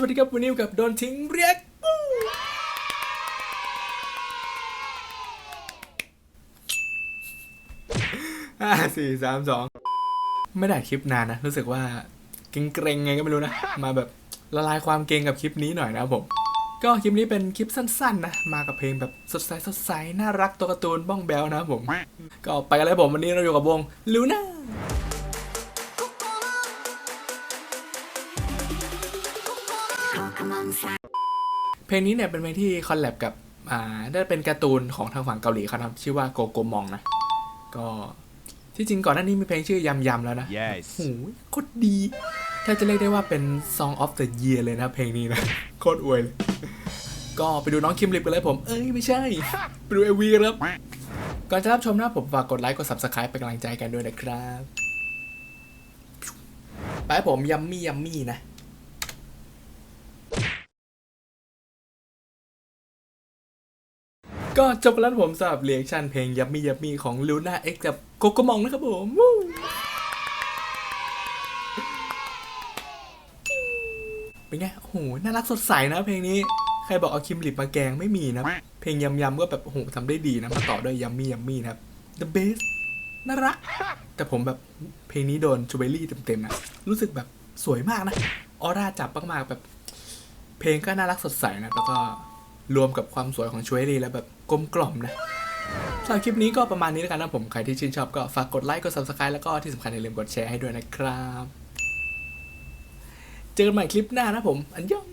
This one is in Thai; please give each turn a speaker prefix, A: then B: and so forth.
A: วัสดีครับวันนี้อยู่กับโดนทิ้งเรียกห้าสี่สามสองไม่ได้คลิปนานนะ รู้สึกว่าเกรงๆไงก็ไม่รู้นะ มาแบบละลายความเกรงกับคลิปนี้หน่อยนะครับผม ก็คลิปนี้เป็นคลิปสั้นๆนะ มากับเพลงแบบสดใสสดใสน่ารักตัวการ์ตูนบ้องแบลนะครับผม ก็ไปกันเลยผมวันนี้เราอยู่กับวงลูน่า เพลงนี้เนี่ยเป็นเพลงที่คอลแลบกับอ่าได้เป็นการ์ตูนของทางฝั่งเกาหลีเขาทำชื่อว่าโกโกมองนะ ก็ที่จริงก่อนหน้านี้มีเพลงชื่อยำยำแล้วนะ
B: Yes
A: โอ้โหโคตรดีแทบจะเรียกได้ว่าเป็น Song of the Year เลยนะเพลงนี้นะ โคตรอวยเลย ก็ไปดูน้องคิมลิปกันเลยผม เอ้ย ไม่ใช่ ไปดูเอวีกันครับ ก่อนจะรับชมนะผมฝากกดไลค์กด subscribe เป็นกำลังใจกันด้วยนะครับ ไปให้ผมยัมมี่ยัมมี่นะ ก็จบแล้วผมสำหรับเรียกชันเพลงยัมมี่ยัมมี่ของลูน่าเอ็กกับโกโกมองนะครับผมเป็นไง โอ้โห น่ารักสดใสนะเพลงนี้ ใครบอกเอาคิมลิปมาแกงไม่มีนะ เพลงยำยำก็แบบ โอ้โหทำได้ดีนะ มาต่อด้วยยัมมี่ยัมมี่นะครับ the best น่ารัก แต่ผมแบบเพลงนี้โดนจูเบลลี่เต็มๆนะ รู้สึกแบบสวยมากนะ ออร่าจับมากๆแบบ เพลงก็น่ารักสดใสนะ แล้วก็ รวมกับความสวยของชูเอรีแล้วแบบกลมกล่อมนะสำหรับคลิปนี้ก็ประมาณนี้แล้วกันนะผม ใครที่ชื่นชอบก็ฝากกดไลค์ กด subscribe แล้วก็ที่สำคัญอย่าลืมกดแชร์ให้ด้วยนะครับ เจอกันใหม่คลิปหน้านะผม อันยอง